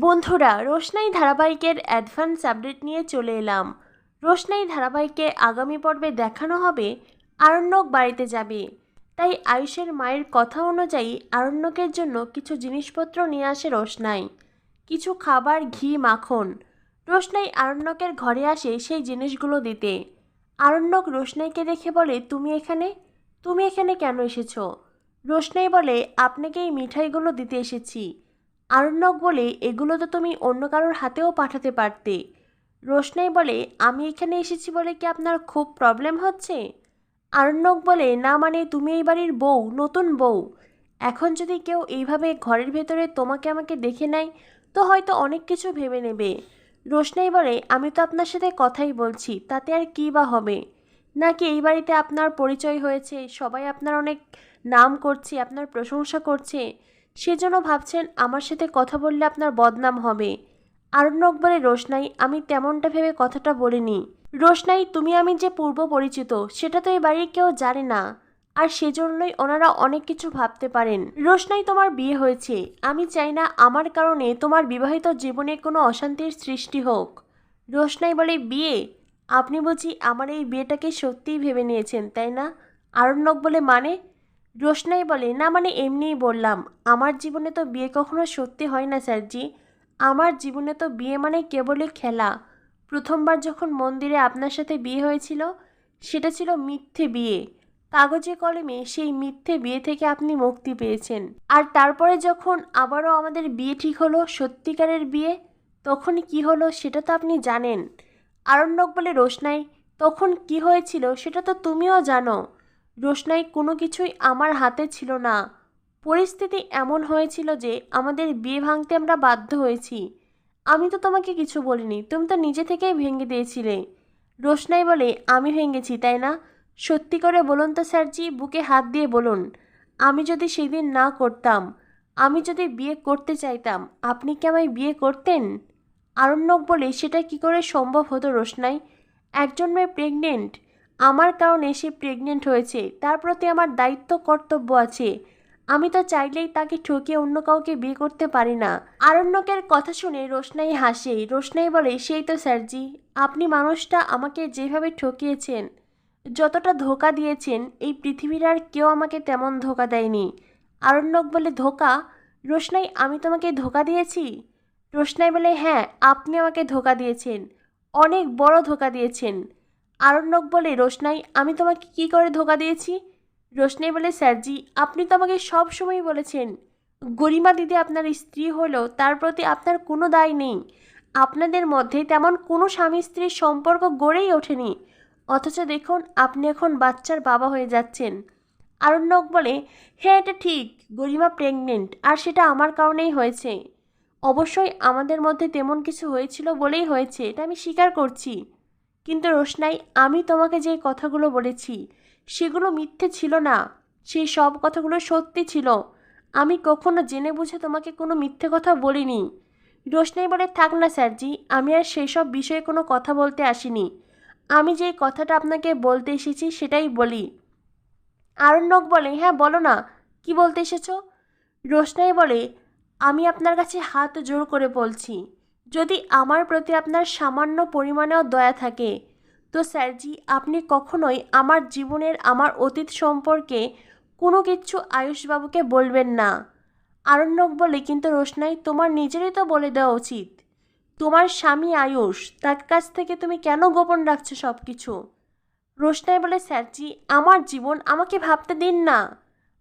বন্ধুরা, রোশনাই ধারাবাহিকের advance update নিয়ে চলে এলাম। রোশনাই ধারাবাহিকে আগামী পর্বে দেখানো হবে আরণ্যক বাড়িতে যাবে। তাই আয়ুষের মায়ের কথা অনুযায়ী আরণ্যকের জন্য কিছু জিনিসপত্র নিয়ে আসে রোশনাই। কিছু খাবার, ঘি, মাখন। রোশনাই আরণ্যকের ঘরে আসে সেই জিনিসগুলো দিতে। আরণ্যক রোশনাইকে দেখে বলে, তুমি এখানে? তুমি এখানে কেন এসেছ? রোশনাই বলে, আপনাকে এই মিঠাইগুলো দিতে এসেছি। আরণ্যক বলে, এগুলো তো তুমি অন্য কারোর হাতেও পাঠাতে পারতে। রোশনাই বলে, আমি এখানে এসেছি বলে কি আপনার খুব প্রবলেম হচ্ছে? আরণ্যক বলে, না মানে তুমি এই বাড়ির বউ, নতুন বউ। এখন যদি কেউ এইভাবে ঘরের ভেতরে তোমাকে আমাকে দেখে নেয়, তো হয়তো অনেক কিছু ভেবে নেবে। রোশনাই বলে, আমি তো আপনার সাথে কথাই বলছি, তাতে আর কী বা হবে? নাকি এই বাড়িতে আপনার পরিচয় হয়েছে, সবাই আপনার অনেক নাম করছে, আপনার প্রশংসা করছে? সেজন্য ভাবছেন আমার সাথে কথা বললে আপনার বদনাম হবে। আরণ্যক বলে রোশনাই, আমি তেমনটা ভেবে কথাটা বলিনি। রোশনাই, তুমি আমি যে পূর্ব পরিচিত, সেটা তো এই বাড়ির কেউ জানে না। আর সেজন্যই ওনারা অনেক কিছু ভাবতে পারেন। রোশনাই, তোমার বিয়ে হয়েছে। আমি চাই না আমার কারণে তোমার বিবাহিত জীবনে কোনো অশান্তির সৃষ্টি হোক। রোশনাই বলে, বিয়ে? আপনি বুঝি আমার এই বিয়েটাকে সত্যিই ভেবে নিয়েছেন, তাই না? আরণ্যক বলে মানে? রোশনাই বলে। না মানে এমনিই বললাম, আমার জীবনে তো বিয়ে কখনো সত্যি হয় না স্যারজি। আমার জীবনে তো বিয়ে মানে কেবলই খেলা। প্রথমবার যখন মন্দিরে আপনার সাথে বিয়ে হয়েছিল, সেটা ছিল মিথ্যে বিয়ে। কাগজে কলমে সেই মিথ্যে বিয়ে থেকে আপনি মুক্তি পেয়েছেন। আর তারপরে যখন আবারও আমাদের বিয়ে ঠিক হলো, সত্যিকারের বিয়ে তখন কি হলো সেটা তো আপনি জানেন। আরণ্যক বলে রোশনাই তখন কি হয়েছিল সেটা তো তুমিও জানো। রোশনাই কোনো কিছুই আমার হাতে ছিল না। পরিস্থিতি এমন হয়েছিল যে আমাদের বিয়ে ভাঙতে আমরা বাধ্য হয়েছি। আমি তো তোমাকে কিছু বলিনি, তুমি তো নিজে থেকেই ভেঙে দিয়েছিলে। রোশনাই বলে, আমি ভেঙেছি, তাই না? সত্যি করে বলুন তো স্যারজি, বুকে হাত দিয়ে বলুন, আমি যদি সেদিন না করতাম, আমি যদি বিয়ে করতে চাইতাম, আপনি কি আমায় বিয়ে করতেন? আরণ্যক বলে, সেটা কি করে সম্ভব হতো রোশনাই? একজন মেয়ে প্রেগনেন্ট আমার কারণে সে প্রেগনেন্ট হয়েছে, তার প্রতি আমার দায়িত্ব, কর্তব্য আছে। আমি তো চাইলেই তাকে ঠকিয়ে অন্য কাউকে বিয়ে করতে পারি না। আরণ্যকের কথা শুনে রোশনাই হাসে। রোশনাই বলে, সেই তো স্যারজি, আপনি মানুষটা আমাকে যেভাবে ঠকিয়েছেন, যতটা ধোকা দিয়েছেন, এই পৃথিবীর আর কেউ আমাকে তেমন ধোকা দেয়নি। আরণ্যক বলে, ধোকা? রোশনাই, আমি তোমাকে ধোকা দিয়েছি? রোশনাই বলে হ্যাঁ আপনি আমাকে ধোকা দিয়েছেন, অনেক বড় ধোকা দিয়েছেন। আরণ্যক বলে, রোশনাই, আমি তোমাকে কি করে ধোকা দিয়েছি? রোশনাই বলে, স্যারজি, আপনি তো আমাকে সব সময় বলেছেন, গরিমা দিদি আপনার স্ত্রী হলেও তার প্রতি আপনার কোনো দায় নেই। আপনাদের মধ্যে তেমন কোনো স্বামী স্ত্রীর সম্পর্ক গড়েই ওঠেনি। অথচ দেখুন, আপনি এখন বাচ্চার বাবা হয়ে যাচ্ছেন। আরণ্যক বলে হ্যাঁ এটা ঠিক, গরিমা প্রেগনেন্ট আর সেটা আমার কারণেই হয়েছে। অবশ্যই আমাদের মধ্যে তেমন কিছু হয়েছিল বলেই হয়েছে, এটা আমি স্বীকার করছি। কিন্তু রোশনাই, আমি তোমাকে যে কথাগুলো বলেছি, সেগুলো মিথ্যে ছিল না। সেই সব কথাগুলো সত্যি ছিল। আমি কখনো জেনে বুঝে তোমাকে কোনো মিথ্যে কথা বলিনি। রোশনাই বলে, থাক না স্যারজি, আমি আর সেই সব বিষয়ে কোনো কথা বলতে আসিনি। আমি যেই কথাটা আপনাকে বলতে এসেছি সেটাই বলি। আরণ্যক বলে হ্যাঁ বলো না, কি বলতে এসেছ? রোশনাই বলে, আমি আপনার কাছে হাত জোর করে বলছি। যদি আমার প্রতি আপনার সামান্য পরিমাণেও দয়া থাকে, তো স্যারজি, আপনি কখনোই আমার জীবনের আমার অতীত সম্পর্কে কোনো কিছু আয়ুষবাবুকে বলবেন না। আরণ্যক বলে, কিন্তু রোশনাই, তোমার নিজেরই তো বলে দেওয়া উচিত। তোমার স্বামী আয়ুষ, তার কাছ থেকে তুমি কেন গোপন রাখছো সব কিছু রোশনাই বলে, স্যারজি, আমার জীবন আমাকে ভাবতে দিন না।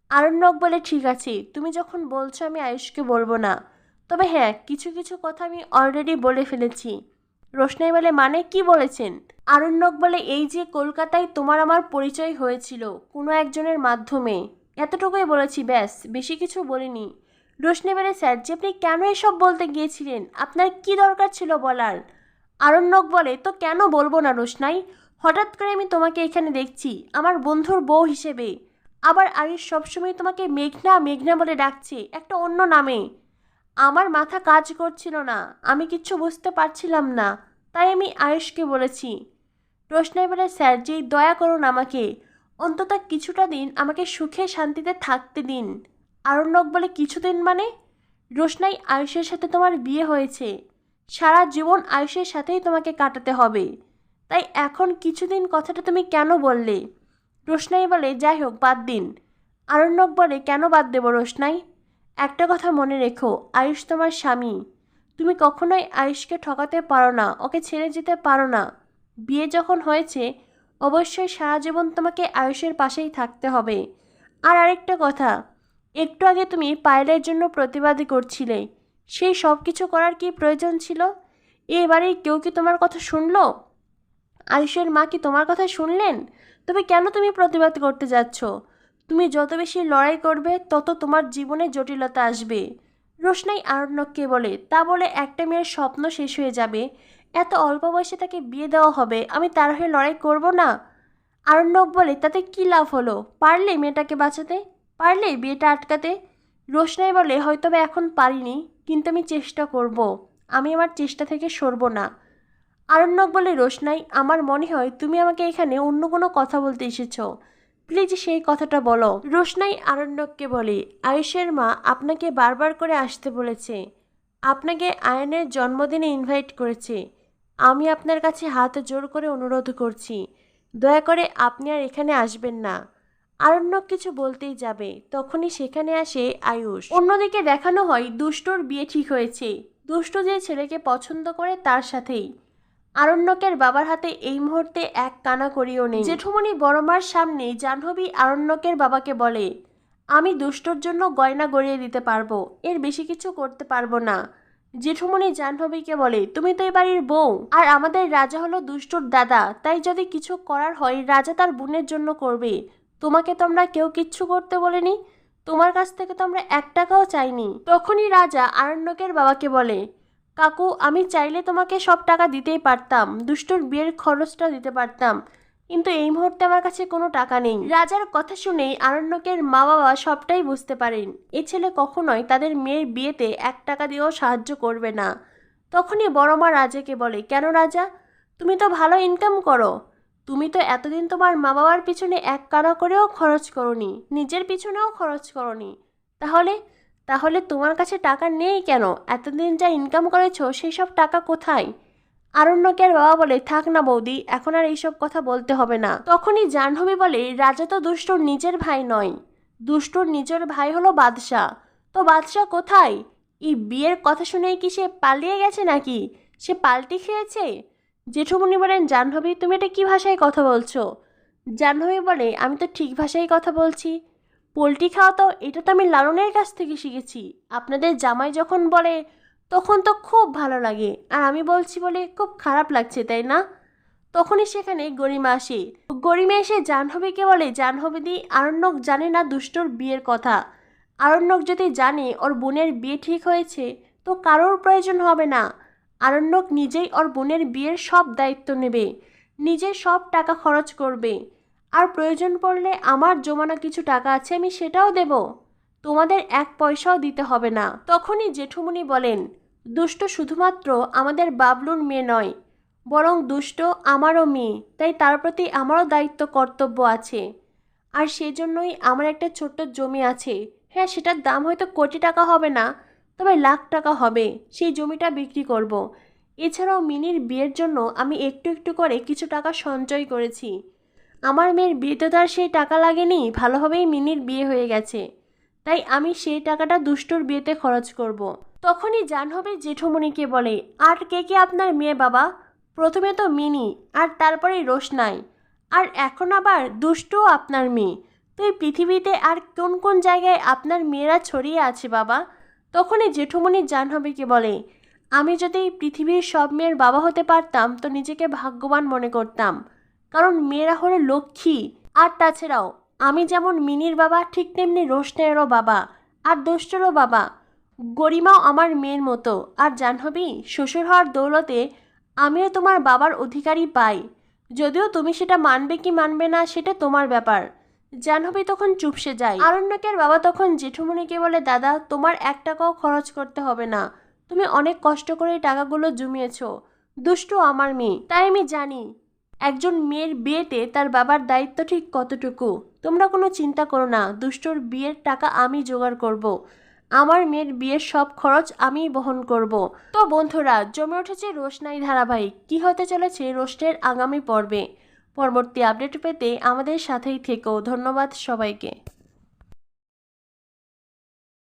আরণ্যক বলে, ঠিক আছে, তুমি যখন বলছো আমি আয়ুষকে বলব না। তবে হ্যাঁ কিছু কিছু কথা আমি অলরেডি বলে ফেলেছি। রোশনাই বলে মানে কি বলেছেন? আরণ্যক বলে, এই যে কলকাতায় তোমার আমার পরিচয় হয়েছিল কোনো একজনের মাধ্যমে। এতটুকুই বলেছি, ব্যাস, বেশি কিছু বলিনি। রোশনি বলে, স্যার, যে আপনি কেন এসব বলতে গিয়েছিলেন? আপনার কি দরকার ছিল বলার? আরণ্যক বলে, তো কেন বলব না রোশনাই? হঠাৎ করে আমি তোমাকে এখানে দেখছি, আমার বন্ধুর বউ হিসেবে। আবার আয়ুষ সবসময় তোমাকে মেঘনা মেঘনা বলে ডাকছে, একটা অন্য নামে। আমার মাথা কাজ করছিল না, আমি কিচ্ছু বুঝতে পারছিলাম না, তাই আমি আয়ুষকে বলেছি। রোশনাই বলে স্যার যেই দয়া করুন আমাকে, অন্তত কিছুটা দিন আমাকে সুখে শান্তিতে থাকতে দিন। আরণ্যক বলে কিছুদিন মানে? রোশনাই আয়ুষের সাথে তোমার বিয়ে হয়েছে। সারা জীবন আয়ুষের সাথেই তোমাকে কাটাতে হবে। তাই এখন কিছুদিন কথাটা তুমি কেন বললে? রোশনাই বলে, যাই হোক, বাদ দিন। আরণ্যক বলে, কেন বাদ দেবো রোশনাই? একটা কথা মনে রেখো, আয়ুষ তোমার স্বামী। তুমি কখনোই আয়ুষকে ঠকাতে পারো না, ওকে ছেড়ে যেতে পারো না। বিয়ে যখন হয়েছে, অবশ্যই সারা জীবন তোমাকে আয়ুষের পাশেই থাকতে হবে। আর আরেকটা কথা, একটু আগে তুমি পায়েলের জন্য প্রতিবাদ করছিলে। সেই সব কিছু করার কি প্রয়োজন ছিল? এবারে কেউ কি তোমার কথা শুনলো? আয়ুষের মা কি তোমার কথা শুনলেন? তবে কেন তুমি প্রতিবাদ করতে যাচ্ছ? তুমি যত বেশি লড়াই করবে, তত তোমার জীবনে জটিলতা আসবে। রোশনাই আরণ্যককে বলে, তা বলে একটা মেয়ের স্বপ্ন শেষ হয়ে যাবে। এত অল্প বয়সে তাকে বিয়ে দেওয়া হবে, আমি তার হয়ে লড়াই করব না? আরণ্যক বলে, তাতে কি লাভ হলো? পারলে মেয়েটাকে বাঁচাতে? পারলে বিয়েটা আটকাতে? রোশনাই বলে হয়তো বা এখন পারিনি, কিন্তু আমি চেষ্টা করব। আমি আমার চেষ্টা থেকে সরব না। আরণ্যক বলে, রোশনাই, আমার মনে হয় তুমি আমাকে এখানে অন্য কোনো কথা বলতে এসেছ। প্লিজ সেই কথাটা বলো। রোশনাই আরণ্যককে বলে, আয়ুষের মা আপনাকে বারবার করে আসতে বলেছে। আপনাকে আয়নের জন্মদিনে ইনভাইট করেছে। আমি আপনার কাছে হাত জোর করে অনুরোধ করছি। দয়া করে আপনি আর এখানে আসবেন না। আরণ্যক কিছু বলতেই যাবে। তখনই সেখানে আসে আয়ুষ। অন্যদিকে দেখানো হয় দুষ্টর বিয়ে ঠিক হয়েছে। দুষ্ট যে ছেলেকে পছন্দ করে তার সাথেই। আরণ্যকের বাবার হাতে এই মুহূর্তে এক কানা করিও নেই। জেঠুমণি বড়মার সামনে জাহ্নবী আরণ্যকের বাবাকে বলে, আমি দুষ্টর জন্য গয়না গড়িয়ে দিতে পারব, এর বেশি কিছু করতে পারব না। জেঠুমণি জাহ্নবীকে বলে, তুমি তো এই বাড়ির বউ, আর আমাদের রাজা হলো দুষ্টর দাদা, তাই যদি কিছু করার হয় রাজা তার বোনের জন্য করবে। তোমাকে তোমরা কেউ কিচ্ছু করতে বলেনি, তোমার কাছ থেকে তো আমরা এক টাকাও চাইনি। তখনই রাজা আরণ্যকের বাবাকে বলে কাকু, আমি চাইলে তোমাকে সব টাকা দিতেই পারতাম, দুষ্টুর বিয়ের খরচটা দিতে পারতাম, কিন্তু এই মুহূর্তে আমার কাছে কোনো টাকা নেই। রাজার কথা শুনেই আরণ্যকের মা বাবা সবটাই বুঝতে পারেন। এ ছেলে কখনোই তাদের মেয়ের বিয়েতে এক টাকা দিয়েও সাহায্য করবে না। তখনই বড় মা রাজাকে বলে, কেন রাজা? তুমি তো ভালো ইনকাম করো। তুমি তো এতদিন তোমার মা বাবার পিছনে এক কানা করেও খরচ করনি, নিজের পিছনেও খরচ করনি। তাহলে তাহলে তোমার কাছে টাকা নেই কেন? এতদিন যা ইনকাম করেছ, সেই সব টাকা কোথায়? আরণ্যকের বাবা বলে, থাক না বৌদি, এখন আর এইসব কথা বলতে হবে না। তখনই জাহ্নবী বলে, রাজা তো দুষ্টর নিজের ভাই নয়। দুষ্টর নিজের ভাই হলো বাদশাহ। তো বাদশাহ কোথায়? এই বিয়ের কথা শুনেই কি সে পালিয়ে গেছে নাকি? সে পাল্টি খেয়েছে? জেঠুমণি বলেন, জাহ্নবী, তুমি এটা কী ভাষায় কথা বলছো? জাহ্নবী বলে, আমি তো ঠিক ভাষায় কথা বলছি। পোলট্রি খাওয়া তো এটা তো আমি লালনের কাছ থেকে শিখেছি। আপনাদের জামাই যখন বলে, তখন তো খুব ভালো লাগে। আর আমি বলছি বলে খুব খারাপ লাগছে, তাই না? তখনই সেখানে গরিমা আসে। গরিমা এসে জাহ্নবীকে বলে, জাহ্নবীদি, আরণ্যক জানে না দুষ্টর বিয়ের কথা। আরণ্যক যদি জানে ওর বোনের বিয়ে ঠিক হয়েছে, তো কারোর প্রয়োজন হবে না। আরণ্যক নিজেই ওর বোনের বিয়ের সব দায়িত্ব নেবে। নিজে সব টাকা খরচ করবে। আর প্রয়োজন পড়লে আমার জমানো কিছু টাকা আছে, আমি সেটাও দেব। তোমাদের এক পয়সাও দিতে হবে না। তখনই জেঠুমনি বলেন, দুষ্ট শুধুমাত্র আমাদের বাবলুর মেয়ে নয়, বরং দুষ্ট আমারও মেয়ে, তাই তার প্রতি আমারও দায়িত্ব, কর্তব্য আছে। আর সেজন্যই আমার একটা ছোট্ট জমি আছে। হ্যাঁ সেটার দাম হয়তো কোটি টাকা হবে না, তবে লাখ টাকা হবে। সেই জমিটা বিক্রি করব। এছাড়াও মিনির বিয়ের জন্য আমি একটু একটু করে কিছু টাকা সঞ্চয় করেছি। আমার মেয়ের বিয়েতে তো আর সেই টাকা লাগেনি, ভালোভাবেই মিনির বিয়ে হয়ে গেছে। তাই আমি সেই টাকাটা দুষ্টুর বিয়েতে খরচ করব। তখনই জাহ্নবী জেঠুমণিকে বলে, আর কে কে আপনার মেয়ে বাবা? প্রথমে তো মিনি, আর তারপরে রোশনাই। আর এখন আবার দুষ্টুও আপনার মেয়ে? তো এই পৃথিবীতে আর কোন কোন জায়গায় আপনার মেয়েরা ছড়িয়ে আছে বাবা? তখনই জেঠুমণি জাহ্নবীকে বলে, আমি যদি পৃথিবীর সব মেয়ের বাবা হতে পারতাম, তো নিজেকে ভাগ্যবান মনে করতাম। কারণ মেয়েরা হলো লক্ষ্মী। আর তাছাড়াও, আমি যেমন মিনির বাবা, ঠিক তেমনি রোশনায়েরও বাবা। আর দোষ্টরও বাবা। গরিমাও আমার মেয়ের মতো। আর জাহ্নবী, শ্বশুর হওয়ার দৌলতে আমিও তোমার বাবার অধিকারই পাই। যদিও তুমি সেটা মানবে কি মানবে না, সেটা তোমার ব্যাপার। জাহ্নবী তখন চুপসে যায়। আরণ্যকের বাবা তখন জেঠুমনিকে বলে, দাদা, তোমার এক টাকাও খরচ করতে হবে না। তুমি অনেক কষ্ট করে টাকাগুলো জমিয়েছ। দুষ্টু আমার মেয়ে। তাই আমি জানি একজন মেয়ের বিয়েতে তার বাবার দায়িত্ব ঠিক কতটুকু? তোমরা কোনো চিন্তা করো না, দুষ্টর বিয়ের টাকা আমি জোগাড় করব। আমার মেয়ের বিয়ের সব খরচ আমি বহন করব। তো বন্ধুরা, জমে উঠেছে রোশনাই ধারাবাহিক। কি হতে চলেছে রোস্টের আগামী পর্বে? পরবর্তী আপডেট পেতে আমাদের সাথেই থেকো। ধন্যবাদ সবাইকে।